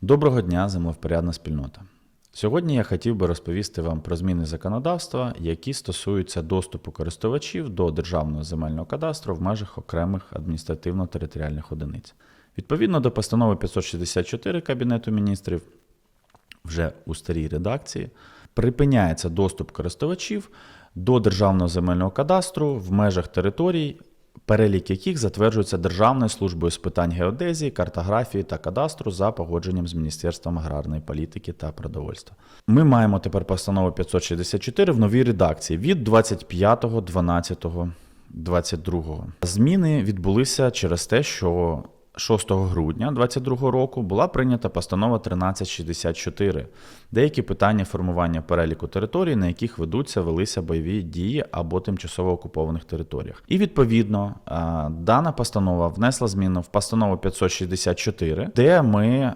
Доброго дня, землевпорядна спільнота. Сьогодні я хотів би розповісти вам про зміни законодавства, які стосуються доступу користувачів до державного земельного кадастру в межах окремих адміністративно-територіальних одиниць. Відповідно до постанови 564 Кабінету міністрів, вже у старій редакції, припиняється доступ користувачів до державного земельного кадастру в межах територій, перелік яких затверджується Державною службою з питань геодезії, картографії та кадастру за погодженням з Міністерством аграрної політики та продовольства. Ми маємо тепер постанову 564 в новій редакції від 25.12.22. Зміни відбулися через те, що 6 грудня 2022 року була прийнята постанова 1364. Деякі питання формування переліку територій, на яких ведуться велися бойові дії або тимчасово окупованих територіях. І відповідно е, дана постанова внесла зміну в постанову 564, де ми е,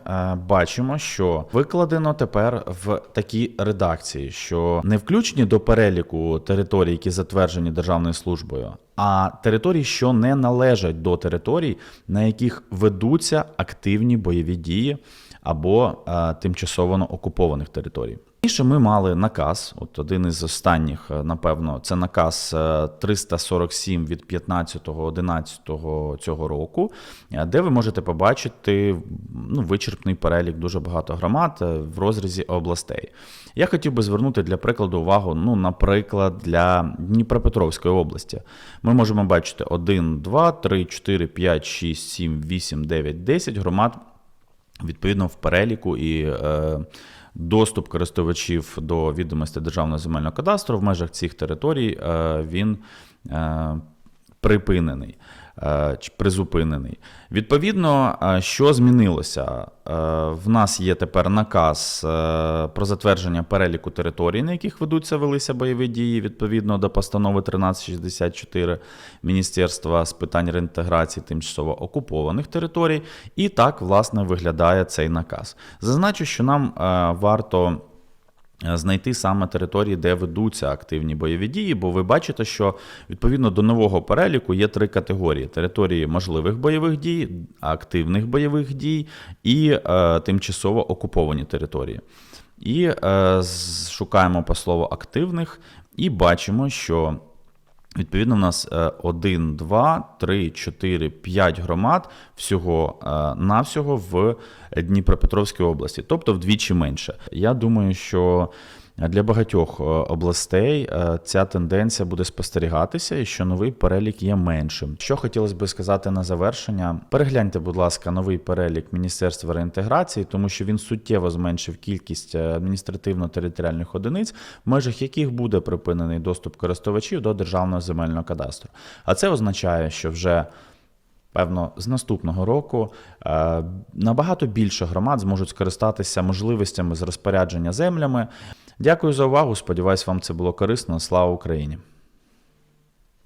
бачимо, що викладено тепер в такій редакції, що не включені до переліку територій, які затверджені Державною службою, а території, що не належать до територій, на яких ведуться активні бойові дії або е, тимчасово окупованих територій. Раніше ми мали наказ, от один із останніх, е, напевно, це наказ е, 347 від 15.11 цього року, е, де ви можете побачити ну, вичерпний перелік дуже багато громад е, в розрізі областей. Я хотів би звернути для прикладу увагу, ну, наприклад, для Дніпропетровської області. Ми можемо бачити 1, 2, 3, 4, 5, 6, 7, 8, 9, 10 громад відповідно в переліку і е, доступ користувачів до відомостей Державного земельного кадастру в межах цих територій е, він е, припинений. е, чи Призупинений. Відповідно, е, що змінилося? Е, В нас є тепер наказ про затвердження переліку територій, на яких ведуться велися бойові дії, відповідно до постанови 1364 Міністерства з питань реінтеграції тимчасово окупованих територій. І так, власне, виглядає цей наказ. Зазначу, що нам варто знайти саме території, де ведуться активні бойові дії, бо ви бачите, що відповідно до нового переліку є три категорії: території можливих бойових дій, активних бойових дій і е, тимчасово окуповані території. І е, шукаємо по слову активних і бачимо, що Відповідно, у нас 1, 2, 3, 4, 5 громад всього е, навсього в Дніпропетровській області, тобто вдвічі менше. Я думаю, що для багатьох е, областей е, ця тенденція буде спостерігатися, і що новий перелік є меншим. Що хотілося би сказати на завершення, перегляньте, будь ласка, новий перелік Міністерства реінтеграції, тому що він суттєво зменшив кількість е, адміністративно-територіальних одиниць, в межах яких буде припинений доступ користувачів до державного земельного кадастру. А це означає, що вже Певно, з наступного року набагато більше громад зможуть скористатися можливостями з розпорядження землями. Дякую за увагу. Сподіваюсь, вам це було корисно. Слава Україні!